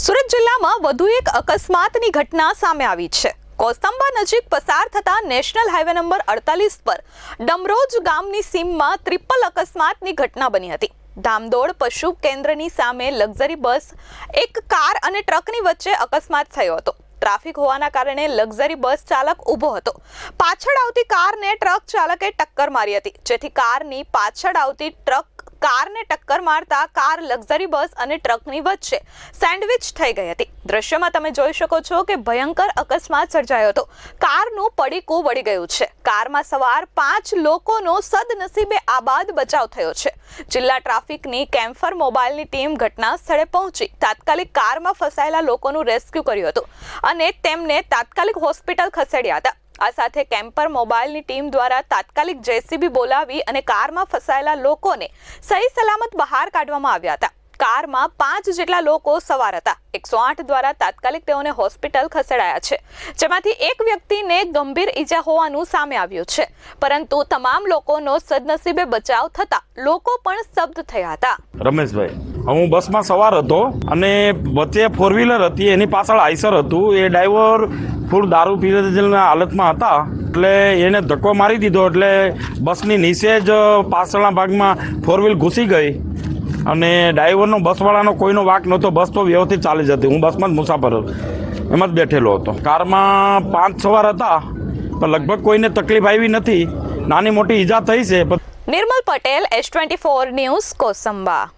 સુરત જિલ્લામાં વધુ એક અકસ્માતની ઘટના સામે આવી છે. કોસ્તંબા નજીક પસાર થતા નેશનલ હાઈવે નંબર અડતાલીસ પર ડમરોજ ગામની સીમમાં ટ્રિપલ અકસ્માતની ઘટના બની હતી. ધામદોડ પશુ કેન્દ્રની સામે લક્ઝરી બસ, એક કાર અને ટ્રકની વચ્ચે અકસ્માત થયો હતો. ટ્રાફિક હોવાના કારણે લક્ઝરી બસ ચાલક ઊભો હતો. પાછળ આવતી કારને ટ્રક ચાલકે ટક્કર મારી હતી. જેથી કારની પાછળ આવતી ટ્રક કારને ટક્કર મારતા કાર લક્ઝરી બસ અને ટ્રકની વચ્ચે સેન્ડવિચ થઈ ગઈ હતી. દ્રશ્યમાં તમે જોઈ શકો છો કે ભયંકર અકસ્માત સર્જાયો હતો. કારનું પડીકું વળી ગયું છે. કારમાં સવાર પાંચ લોકોનો સદનસીબે આબાદ બચાવ થયો છે. જિલ્લા ટ્રાફિકની કેમ્ફર મોબાઈલની ટીમ ઘટના સ્થળે પહોંચી. તાત્કાલિક કારમાં ફસાયેલા લોકોનું રેસ્ક્યુ કર્યું હતું અને તેમને તાત્કાલિક હોસ્પિટલ ખસેડ્યા હતા. આ સાથે કેમ્પર મોબાઈલની ટીમ દ્વારા તાત્કાલિક જેસીબી બોલાવી અને કારમાં ફસાયેલા લોકોને સહી સલામત બહાર કાઢવામાં આવ્યા હતા. કારમાં પાંચ જેટલા લોકો સવાર હતા. એકસો આઠ દ્વારા તાત્કાલિક તેઓને હોસ્પિટલ ખસેડાયા છે. જેમાંથી એક વ્યક્તિને ગંભીર ઈજા હોવાનું સામે આવ્યું છે. પરંતુ તમામ લોકોનો સદનસીબે બચાવ થતા લોકો પણ સ્તબ્ધ થયા હતા. રમેશભાઈ, હું બસમાં સવાર હતો અને વચ્ચે ફોર વ્હીલર હતી, એની પાછળ આઈસર હતું. એ ડ્રાઈવર ફૂલ દારૂ પીધેલના હાલતમાં હતા. એટલે એને ધક્કો મારી દીધો. એટલે બસની નીચે જ પાછળના ભાગમાં ફોર વ્હીલ ઘૂસી ગઈ. અને ડ્રાઈવરનો, બસવાળાનો કોઈનો વાક નહોતો. બસ તો વ્યવસ્થિત ચાલી જતી. હું બસમાં જ મુસાફર એમાં જ બેઠેલો હતો. કારમાં પાંચ સવાર હતા, પણ લગભગ કોઈને તકલીફ આવી નથી. નાની મોટી ઈજા થઈ છે Nirmal Patel, S twenty four news Kosamba.